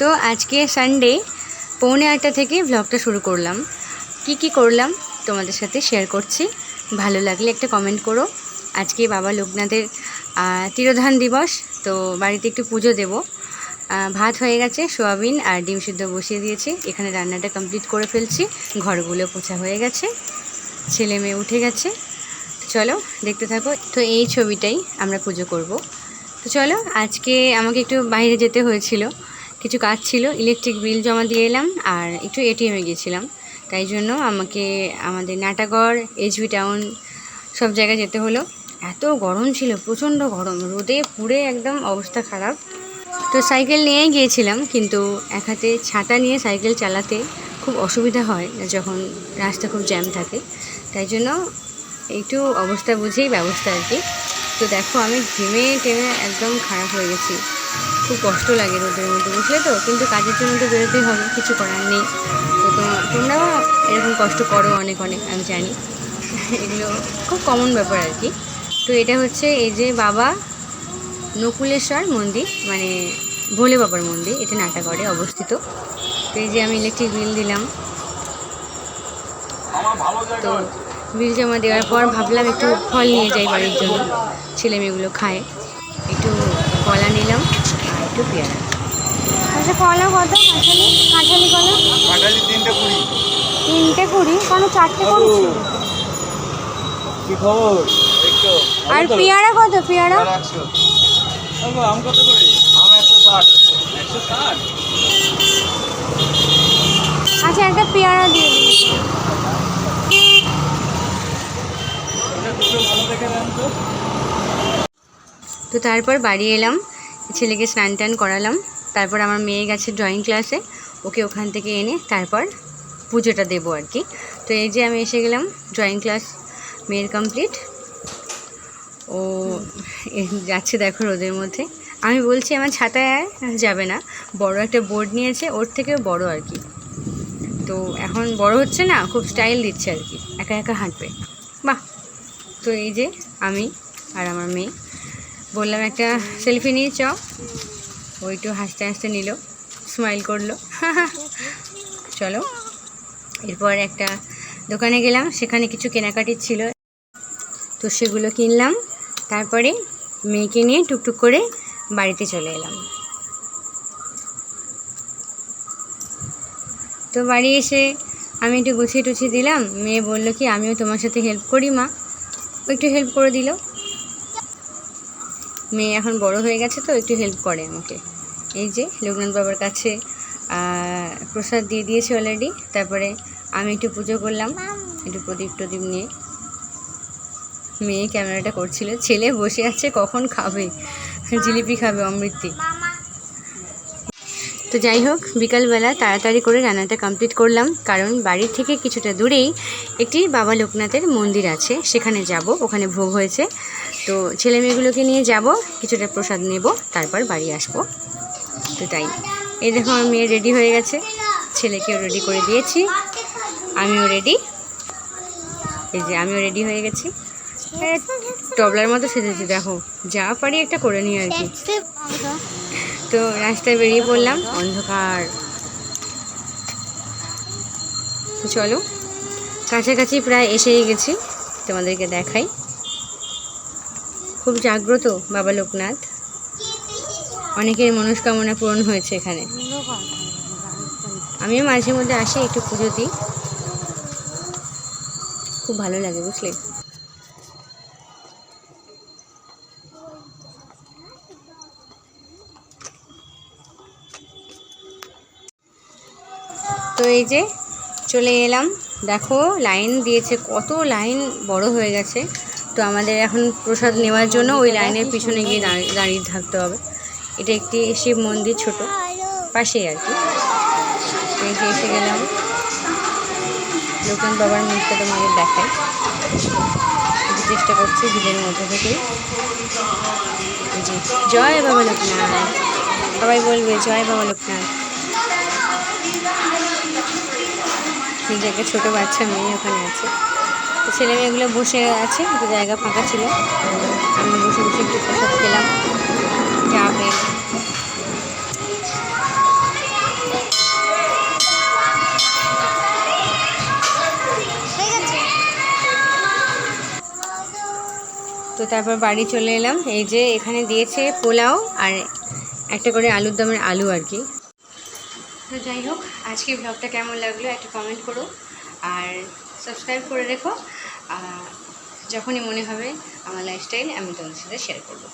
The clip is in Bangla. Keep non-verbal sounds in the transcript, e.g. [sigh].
তো আজকে সানডে পৌনে আটটা থেকে ভ্লগটা শুরু করলাম। কি কি করলাম তোমাদের সাথে শেয়ার করছি। ভালো লাগলে একটা কমেন্ট করো। আজকে বাবা লোকনাথের তিরোধান দিবস, তো বাড়িতে একটু পুজো দেব। ভাত হয়ে গেছে, সোয়াবিন আর ডিম সিদ্ধ বসিয়ে দিয়েছি। এখানে রান্নাটা কমপ্লিট করে ফেলছি। ঘরগুলো পোছা হয়ে গেছে। ছেলে মেয়ে উঠে গেছে। চলো দেখতে থাকো। তো এই ছবিটাই আমরা পুজো করব। তো চলো আজকে আমাকে একটু বাইরে যেতে হয়েছিল। কিছু কাজ ছিল ইলেকট্রিক বিল জমা দিয়ে এলাম আর একটু এটিএমে গিয়েছিলাম তাই জন্য আমাকে, আমাদের নাটাগড় এইচবি টাউন সব জায়গায় যেতে হলো। এত গরম ছিল, প্রচণ্ড গরম, রোদে পুড়ে একদম অবস্থা খারাপ। তো সাইকেল নিয়েই গিয়েছিলাম, কিন্তু এক হাতে ছাতা নিয়ে সাইকেল চালাতে খুব অসুবিধা হয় যখন রাস্তা খুব জ্যাম থাকে। তাই জন্য একটু অবস্থা বুঝেই ব্যবস্থা আর কি। তো দেখো, আমি ঘেমে টেমে একদম খারাপ হয়ে গেছি। খুব কষ্ট লাগে রোদের মধ্যে বুঝলে তো কিন্তু কাজের জন্য তো বেরোতেই হবে কিছু করার নেই। তো তোমা- তোমরাও এরকম কষ্ট করো অনেক অনেক আমি জানি। এগুলো খুব কমন ব্যাপার আর কি। তো এটা হচ্ছে এই যে বাবা নকুলেশ্বর মন্দির মানে ভোলে বাবার মন্দির এটা নাটাগড়ে অবস্থিত। তো এই যে আমি ইলেকট্রিক বিল দিলাম। তো বিল জমা দেওয়ার পর ভাবলাম একটু ফল নিয়ে যাই বাড়ির জন্য। ছেলে মেয়েগুলো খায়। একটু কলা নিলাম। একটু পেয়ারা। আচ্ছা কলা কত? কাঁঠালি? কাঁঠালি কলা? কাঁঠালি তিনটে কুড়ি। তিনটে কুড়ি? কেন চারটে করেছি কি খবর? আর পেয়ারা কত? পেয়ারা? আম কত করে? আম একশো ষাট। একশো ষাট? আচ্ছা একটা পেয়ারা দিয়ে দিন। দুটো ভালো দেখে দেন তো। তো তারপর বাড়ি এলাম। ছেলেকে স্নান টান করালাম। তারপর আমার মেয়ে গেছে ড্রয়িং ক্লাসে ওকে ওখান থেকে এনে তারপর পুজোটা দেবো আর কি। তো এই যে আমি এসে গেলাম ড্রয়িং ক্লাস মেয়ের কমপ্লিট ও যাচ্ছে দেখো রোদের মধ্যে। আমি বলছি, আমার ছাতায় যাবে না। বড় একটা বোর্ড নিয়েছে, ওর থেকেও বড় আর কি। তো এখন বড় হচ্ছে না, খুব স্টাইল দিচ্ছে আর কি। একা একা হাঁটবে। বাহ! তো এই যে আমি আর আমার মেয়ে। বললাম, একটা সেলফি নিয়ে চ ও একটু হাসতে হাসতে নিল স্মাইল করল। [laughs] চলো, এরপর একটা দোকানে গেলাম, সেখানে কিছু কেনাকাটির ছিল। তো সেগুলো কিনলাম, তারপরে মেয়েকে নিয়ে টুকটুক করে বাড়িতে চলে এলাম। তো বাড়ি এসে আমি একটু গুছিয়ে টুছিয়ে দিলাম। মেয়ে বলল কি, আমিও তোমার সাথে হেল্প করি মা। একটু হেল্প করে দিল। মেয়ে এখন বড় হয়ে গেছে তো, একটু হেল্প করে আমাকে। এই যে, লোকনাথ বাবার কাছে প্রসাদ দিয়ে দিয়েছে অলরেডি তারপরে আমি একটু পুজো করলাম, একটু প্রদীপ টদীপ নিয়ে। মেয়ে ক্যামেরাটা করছিল, ছেলে বসে আছে, কখন খাবে? জিলিপি খাবে, অমৃতি। তো যাই হোক, বিকালবেলা তাড়াতাড়ি করে রান্নাটা কমপ্লিট করলাম, কারণ বাড়ির থেকে কিছুটা দূরেই একটি বাবা লোকনাথের মন্দির আছে, সেখানে যাব, ওখানে ভোগ হয়েছে। তো ছেলে মেয়েগুলোকে নিয়ে যাব, কিছুটা প্রসাদ নেব, তারপর বাড়ি আসব। তো তাই। এই দেখো, আমার মেয়ে রেডি হয়ে গেছে। ছেলেকেও রেডি করে দিয়েছি। আমিও রেডি এই যে, আমিও রেডি হয়ে গেছি। টবলার মতো সেজেছি, দেখো। যা পারি একটা করে নিই আর কি। তো রাস্তায় বেরিয়ে পড়লাম, অন্ধকার। চলো, কাছাকাছি প্রায় এসেই গেছি, তোমাদেরকে দেখাই। খুব জাগ্রত বাবা লোকনাথ। অনেকের মনস্কামনা পূরণ হয়েছে এখানে। আমিও মাঝে মধ্যে আসি একটু পুজো দিই। খুব ভালো লাগে, বুঝলে? তো এই যে চলে এলাম। দেখো, লাইন দিয়েছে, কত লাইন বড় হয়ে গেছে। তো আমাদের এখন প্রসাদ নেওয়ার জন্য ওই লাইনের পিছনে গিয়ে দাঁড়িয়ে থাকতে হবে। এটা একটি শিব মন্দির ছোট, পাশেই আর কি। এসে গেলাম। লোকনাথ বাবার মুখটা তোমাদের দেখাই। চেষ্টা করছি ভিড়ের মধ্যে থেকে। যে জয় বাবা লোকনাথ। সবাই বলবে জয় বাবা লোকনাথ। সেই জায়গায় ছোটো বাচ্চা মেয়ে ওখানে আছে। তো ছেলে মেয়েগুলো বসে আছে, একটু জায়গা ফাঁকা ছিল। আমি বসে বসে একটু প্রসাদ খেলাম, চা পেয়ে তো তারপর বাড়ি চলে এলাম। এই যে এখানে দিয়েছে পোলাও আর একটা করে আলুর দমের আলু আর কি। তো যাই হোক আজকে ব্লগটা কেমন লাগল একটা কমেন্ট করো। আর সাবস্ক্রাইব করে রেখো। আর যখনই মনে হবে আমার লাইফস্টাইল আমি তোমাদের সাথে শেয়ার করব।